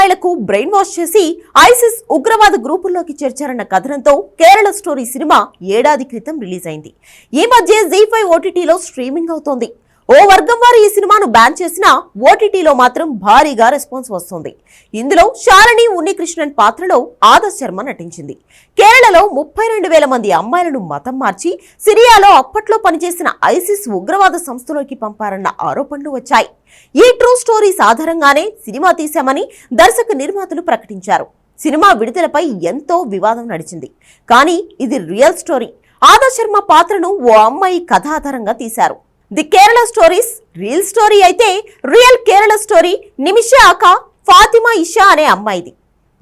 అమ్మాయిలకు brain wash చేసి ISIS ఉగ్రవాద గ్రూపుల్లోకి చేర్చారన్న కథనంతో కేరళ స్టోరీ సినిమా ఏడాది క్రితం రిలీజ్ అయింది ఈ మధ్య జీ ఫైవ్ ఓటీటీలో స్ట్రీమింగ్ అవుతోంది. ఓ వర్గం వారు ఈ సినిమాను బ్యాన్ చేసినా ఓటీటీలో మాత్రం భారీగా రెస్పాన్స్ వస్తుంది. ఇందులో శాలిని ఉన్నికృష్ణన్ పాత్రలో ఆదర్శ్ శర్మ నటించింది. కేరళలో ముప్పై రెండు వేల మంది అమ్మాయిలను మతం మార్చి సిరియాలో అప్పట్లో పనిచేసిన ఐసిస్ ఉగ్రవాద సంస్థలోకి పంపారన్న ఆరోపణలు వచ్చాయి. ఈ ట్రూ స్టోరీస్ ఆధారంగానే సినిమా తీశామని దర్శక నిర్మాతలు ప్రకటించారు. సినిమా విడుదలపై ఎంతో వివాదం నడిచింది. కానీ ఇది రియల్ స్టోరీ. ఆదర్శ్ శర్మ పాత్రను ఓ అమ్మాయి కథ ఆధారంగా తీశారు. The Kerala stories real story అయితే real Kerala story Nimisha aka Fatima Isha అనే అమ్మాయిది.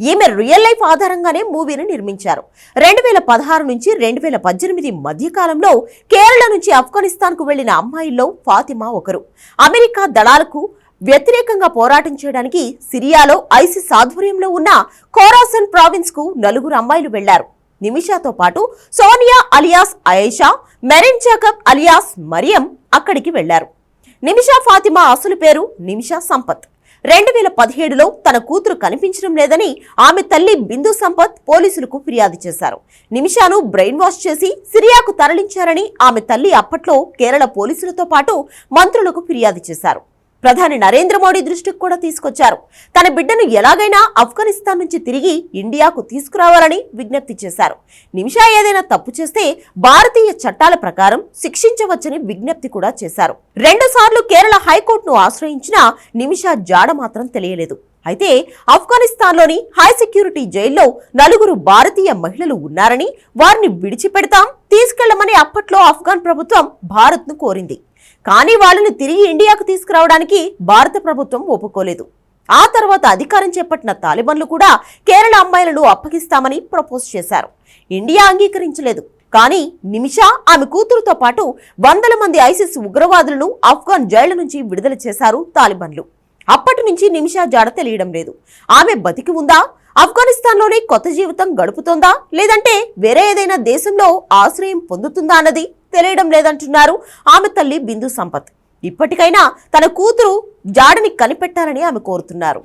ఈమె రియల్ లైఫ్ ఆధారంగానే మూవీని నిర్మించారు. రెండు వేల పదహారు నుంచి రెండు వేల పద్దెనిమిది మధ్యకాలంలో కేరళ నుంచి ఆఫ్ఘనిస్తాన్కు వెళ్ళిన అమ్మాయిల్లో ఫాతిమా ఒకరు. అమెరికా దళాలకు వ్యతిరేకంగా పోరాటం చేయడానికి సిరియాలో ఐసిస్ ఆధ్వర్యంలో ఉన్న కోరాసన్ ప్రావిన్స్కు నలుగురు అమ్మాయిలు వెళ్ళారు. నిమిషాతో పాటు సోనియా అలియాస్ అయేషా మెరిన్ జాకబ్ అలియాస్ మరియం అక్కడికి వెళ్ళారు నిమిషా ఫాతిమా అసలు పేరు నిమిషా సంపత్. రెండు వేల పదిహేడులో తన కూతురు కనిపించడం లేదని ఆమె తల్లి బిందు సంపత్ పోలీసులకు ఫిర్యాదు చేశారు. నిమిషాను బ్రెయిన్ వాష్ చేసి సిరియాకు తరలించారని ఆమె తల్లి అప్పట్లో కేరళ పోలీసులతో పాటు మంత్రులకు ఫిర్యాదు చేశారు. ప్రధాని నరేంద్ర మోడీ దృష్టికి కూడా తీసుకొచ్చారు. తన బిడ్డను ఎలాగైనా ఆఫ్ఘనిస్తాన్ నుంచి తిరిగి ఇండియాకు తీసుకురావాలని విజ్ఞప్తి చేశారు. నిమిషా ఏదైనా తప్పు చేస్తే భారతీయ చట్టాల ప్రకారం శిక్షించవచ్చని విజ్ఞప్తి కూడా చేశారు. రెండుసార్లు కేరళ హైకోర్టును ఆశ్రయించిన నిమిషా జాడ మాత్రం తెలియలేదు. అయితే ఆఫ్ఘనిస్తాన్లోని హై సెక్యూరిటీ జైల్లో నలుగురు భారతీయ మహిళలు ఉన్నారని వారిని విడిచిపెడతాం తీసుకెళ్ళమని అప్పట్లో ఆఫ్ఘాన్ ప్రభుత్వం భారత్ను కోరింది. కానీ వాళ్ళని తిరిగి ఇండియాకు తీసుకురావడానికి భారత ప్రభుత్వం ఒప్పుకోలేదు. ఆ తర్వాత అధికారం చేపట్టిన తాలిబన్లు కూడా కేరళ అమ్మాయిలను అప్పగిస్తామని ప్రపోజ్ చేశారు. ఇండియా అంగీకరించలేదు. కానీ నిమిషా ఆమె కూతురుతో పాటు వందల మంది ఐసిస్ ఉగ్రవాదులను ఆఫ్ఘాన్ జైళ్ళ నుంచి విడుదల చేశారు తాలిబన్లు. అప్పటి నుంచి నిమిషా జాడ తెలియడం లేదు. ఆమె బతికి ఉందా? ఆఫ్ఘనిస్తాన్లోనే కొత్త జీవితం గడుపుతోందా? లేదంటే వేరే ఏదైనా దేశంలో ఆశ్రయం పొందుతుందా అన్నది తెలియడం లేదంటున్నారు. ఆమె తల్లి బిందు సంపత్. ఇప్పటికైనా తన కూతురు జాడని కనిపెట్టాలని ఆమె కోరుతున్నారు.